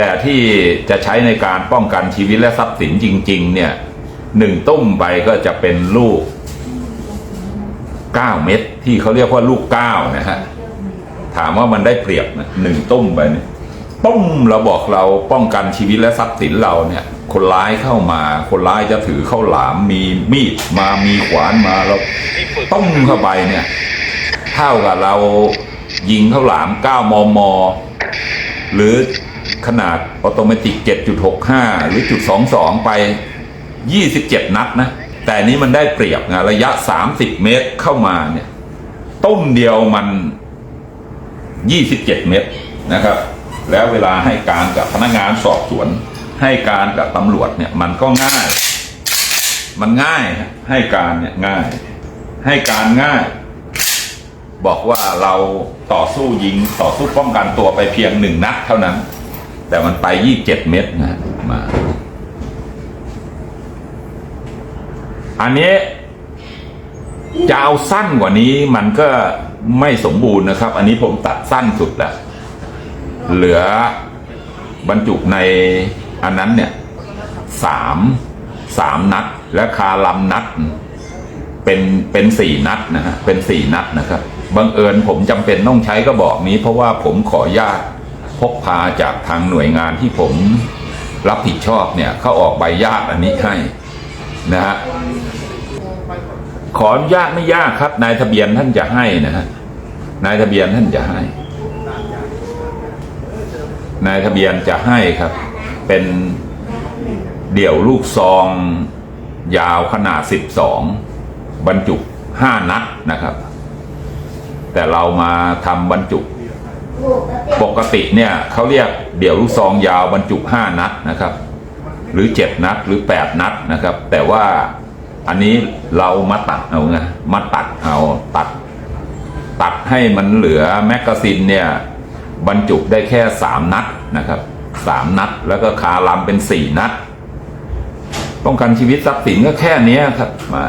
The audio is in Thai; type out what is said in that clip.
แต่ที่จะใช้ในการป้องกันชีวิตและทรัพย์สินจริง ๆ เนี่ยหนึ่งตุ้มไปก็จะเป็นลูกเก้าเม็ดที่เขาเรียกว่าลูกเก้านะฮะถามว่ามันได้เปรียบนะหนึ่งตุ้มไปเนี่ยตุ้มเราบอกเราป้องกันชีวิตและทรัพย์สินเราเนี่ย คนร้ายเข้ามา คนร้ายจะถือเข้าหลามมีมีดมามีขวานมาเราต้มเข้าไปเนี่ย เท่ากับเรายิงเข้าหลาม9มอมอหรือ ขนาดออโตเมติก 7.65 หรือจุด22 ไป 27 นัดนะ แต่นี้มันได้เปรียบนะระยะ 30 เมตรเข้ามาเนี่ยต้มเดียวมัน 27 เมตรนะครับ แล้วเวลาให้การกับพนักงานสอบสวน ให้การกับตำรวจเนี่ยมันก็ง่าย มันง่ายให้การเนี่ยง่าย ให้การง่ายบอกว่าเราต่อสู้ยิงต่อสู้ป้องกันตัวไปเพียงหนึ่งนัดเท่านั้น แต่มันไปยี่สิบเจ็ดเมตรนะมา อันนี้จะเอาสั้นกว่านี้มันก็ไม่สมบูรณ์นะครับ อันนี้ผมตัดสั้นสุดแล้ว เหลือบรรจุในอันนั้นเนี่ยสามสามนัด และคาลำนัด เป็นเป็นสี่นัดนะฮะเป็นสี่นัดนะครับบังเอิญผมจำเป็นต้องใช้กระบอกนี้เพราะว่าผมขออนุญาต พกพาจากทางหน่วยงานที่ผมรับผิดชอบเนี่ยเขาออกใบญาตอันนี้ให้นะฮะขออนุญาตไม่ยากครับ นายทะเบียนท่านจะให้นะฮะนายทะเบียนท่านจะให้ นายทะเบียนจะให้ครับ เป็นเดี่ยวลูกซอง ยาวขนาด 12 บรรจุ 5 นัดนะครับ แต่เรามาทำบรรจุ ปกติเนี่ยเขาเรียกเดี่ยวลูกซองยาวบรรจุ 5 นัดนะครับ หรือ 7 นัดหรือ 8 นัดนะครับ แต่ว่าอันนี้เรามาตัดเอาไงมาตัดเอาตัด ตัดให้มันเหลือแมกกาซีนเนี่ยบรรจุได้แค่ 3 นัดนะครับสามนัด แล้วก็คาลำเป็น 4 นัดป้องกันชีวิตทรัพย์สินก็แค่นี้ครับมา